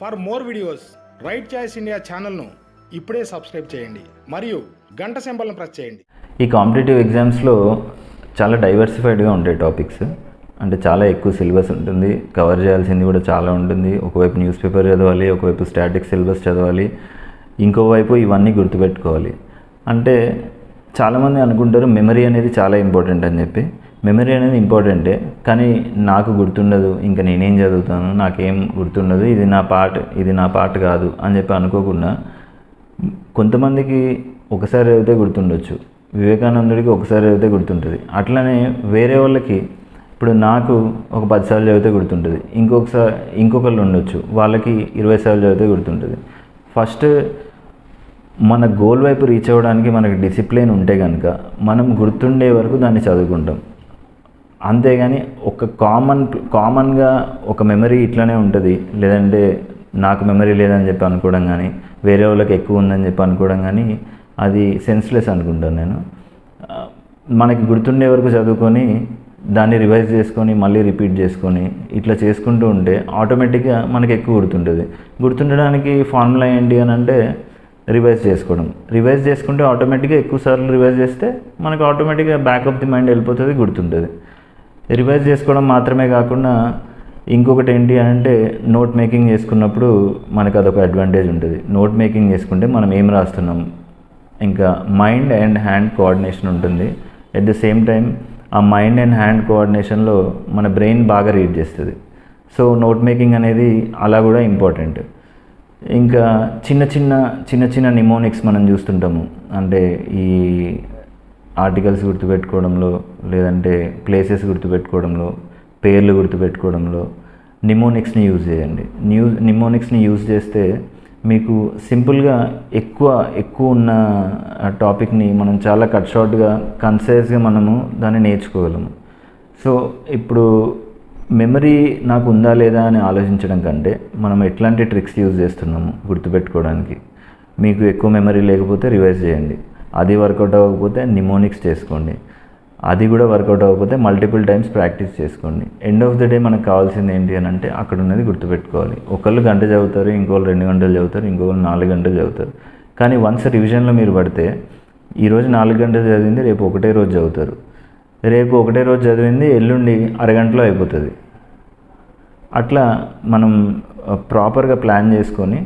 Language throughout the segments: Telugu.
For more videos right choice India ఛానల్ను ఇప్పుడే సబ్స్క్రైబ్ చేయండి. మరియు గంట సింబల్ను ప్రెస్ చేయండి. ఈ కాంపిటేటివ్ ఎగ్జామ్స్లో చాలా డైవర్సిఫైడ్గా ఉంటాయి టాపిక్స్ అంటే చాలా ఎక్కువ సిలబస్ ఉంటుంది. కవర్ చేయాల్సింది కూడా చాలా ఉంటుంది. ఒకవైపు న్యూస్ పేపర్ చదవాలి ఒకవైపు స్టాటిక్ సిలబస్ చదవాలి. ఇంకోవైపు ఇవన్నీ గుర్తుపెట్టుకోవాలి. అంటే చాలామంది అనుకుంటారు మెమరీ అనేది చాలా ఇంపార్టెంట్ అని చెప్పి. మెమరీ అనేది ఇంపార్టెంటే కానీ నాకు గుర్తుండదు ఇంకా నేనేం చదువుతాను నాకేం గుర్తుండదు ఇది నా పార్ట్ ఇది నా పార్ట్ కాదు అని చెప్పి అనుకోకుండా కొంతమందికి ఒకసారి చదివితే గుర్తుండొచ్చు. వివేకానందుడికి ఒకసారి చదివితే గుర్తుంటుంది. అట్లనే వేరే వాళ్ళకి ఇప్పుడు నాకు ఒక పదిసార్లు చదివితే గుర్తుంటుంది. ఇంకొకసారి ఇంకొకళ్ళు ఉండొచ్చు వాళ్ళకి ఇరవై సార్లు చదివితే గుర్తుంటుంది. ఫస్ట్ మన గోల్ వైపు రీచ్ అవ్వడానికి మనకి డిసిప్లిన్ ఉంటే కనుక మనం గుర్తుండే వరకు దాన్ని చదువుకుంటాం. అంతేగాని ఒక కామన్ కామన్గా ఒక మెమరీ ఇట్లానే ఉంటుంది. లేదంటే నాకు మెమరీ లేదని చెప్పి అనుకోవడం కానీ వేరే వాళ్ళకి ఎక్కువ ఉందని చెప్పి అనుకోవడం కానీ అది సెన్స్లెస్ అనుకుంటాను నేను. మనకి గుర్తుండే వరకు చదువుకొని దాన్ని రివైజ్ చేసుకొని మళ్ళీ రిపీట్ చేసుకొని ఇట్లా చేసుకుంటూ ఉంటే ఆటోమేటిక్గా మనకి ఎక్కువ గుర్తుంటుంది. గుర్తుండడానికి ఫార్ములా ఏంటి అని అంటే రివైజ్ చేసుకోవడం. రివైజ్ చేసుకుంటే ఆటోమేటిక్గా ఎక్కువ సార్లు రివైజ్ చేస్తే మనకు ఆటోమేటిక్గా బ్యాక్ ఆఫ్ ది మైండ్ వెళ్ళిపోతుంది గుర్తుంటుంది. రివైజ్ చేసుకోవడం మాత్రమే కాకుండా ఇంకొకటి ఏంటి అని అంటే నోట్ మేకింగ్ చేసుకున్నప్పుడు మనకు అదొక అడ్వాంటేజ్ ఉంటుంది. నోట్ మేకింగ్ చేసుకుంటే మనం ఏం రాస్తున్నాం? ఇంకా మైండ్ అండ్ హ్యాండ్ కోఆర్డినేషన్ ఉంటుంది. ఎట్ ద సేమ్ టైం ఆ మైండ్ అండ్ హ్యాండ్ కోఆర్డినేషన్లో మన బ్రెయిన్ బాగా రీడ్ చేస్తుంది. సో నోట్ మేకింగ్ అనేది అలా కూడా ఇంపార్టెంట్ ఇంకా చిన్న చిన్న చిన్న చిన్న నిమోనిక్స్ మనం చూస్తుంటాము. అంటే ఈ ఆర్టికల్స్ గుర్తుపెట్టుకోవడంలో లేదంటే ప్లేసెస్ గుర్తుపెట్టుకోవడంలో పేర్లు గుర్తుపెట్టుకోవడంలో నిమోనిక్స్ని యూజ్ చేయండి. న్యూ నిమోనిక్స్ని యూజ్ చేస్తే మీకు సింపుల్గా ఎక్కువ ఎక్కువ ఉన్న టాపిక్ని మనం చాలా కట్ షార్ట్గా కన్సైజ్గా మనము దాన్ని నేర్చుకోగలము. సో ఇప్పుడు మెమరీ నాకు ఉందా లేదా అని ఆలోచించడం కంటే మనం ఎట్లాంటి ట్రిక్స్ యూజ్ చేస్తున్నాము గుర్తుపెట్టుకోవడానికి? మీకు ఎక్కువ మెమరీ లేకపోతే రివైజ్ చేయండి. అది వర్కౌట్ అవ్వకపోతే నిమోనిక్స్ చేసుకోండి. అది కూడా వర్కౌట్ అవ్వకపోతే మల్టిపుల్ టైమ్స్ ప్రాక్టీస్ చేసుకోండి. ఎండ్ ఆఫ్ ద డే మనకు కావాల్సింది ఏంటి అని అంటే అక్కడ ఉన్నది గుర్తుపెట్టుకోవాలి. ఒకళ్ళు గంట చదువుతారు ఇంకొకళ్ళు రెండు గంటలు చదువుతారు ఇంకొకళ్ళు నాలుగు గంటలు చదువుతారు. కానీ వన్స్ రివిజన్లో మీరు పడితే ఈరోజు నాలుగు గంటలు చదివింది రేపు ఒకటే రోజు చదువుతారు. రేపు ఒకటే రోజు చదివింది ఎల్లుండి అరగంటలో అయిపోతుంది. అట్లా మనం ప్రాపర్గా ప్లాన్ చేసుకొని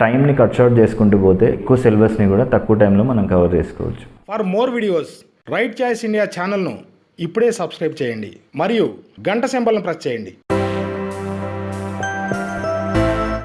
టైంని కట్ చేసుకుంటూ పోతే ఎక్కువ సిలబస్ని కూడా తక్కువ టైంలో మనం కవర్ చేసుకోవచ్చు. For more videos right choice India ఛానల్ను ఇప్పుడే సబ్స్క్రైబ్ చేయండి. మరియు గంట సింబల్ను ప్రెస్ చేయండి.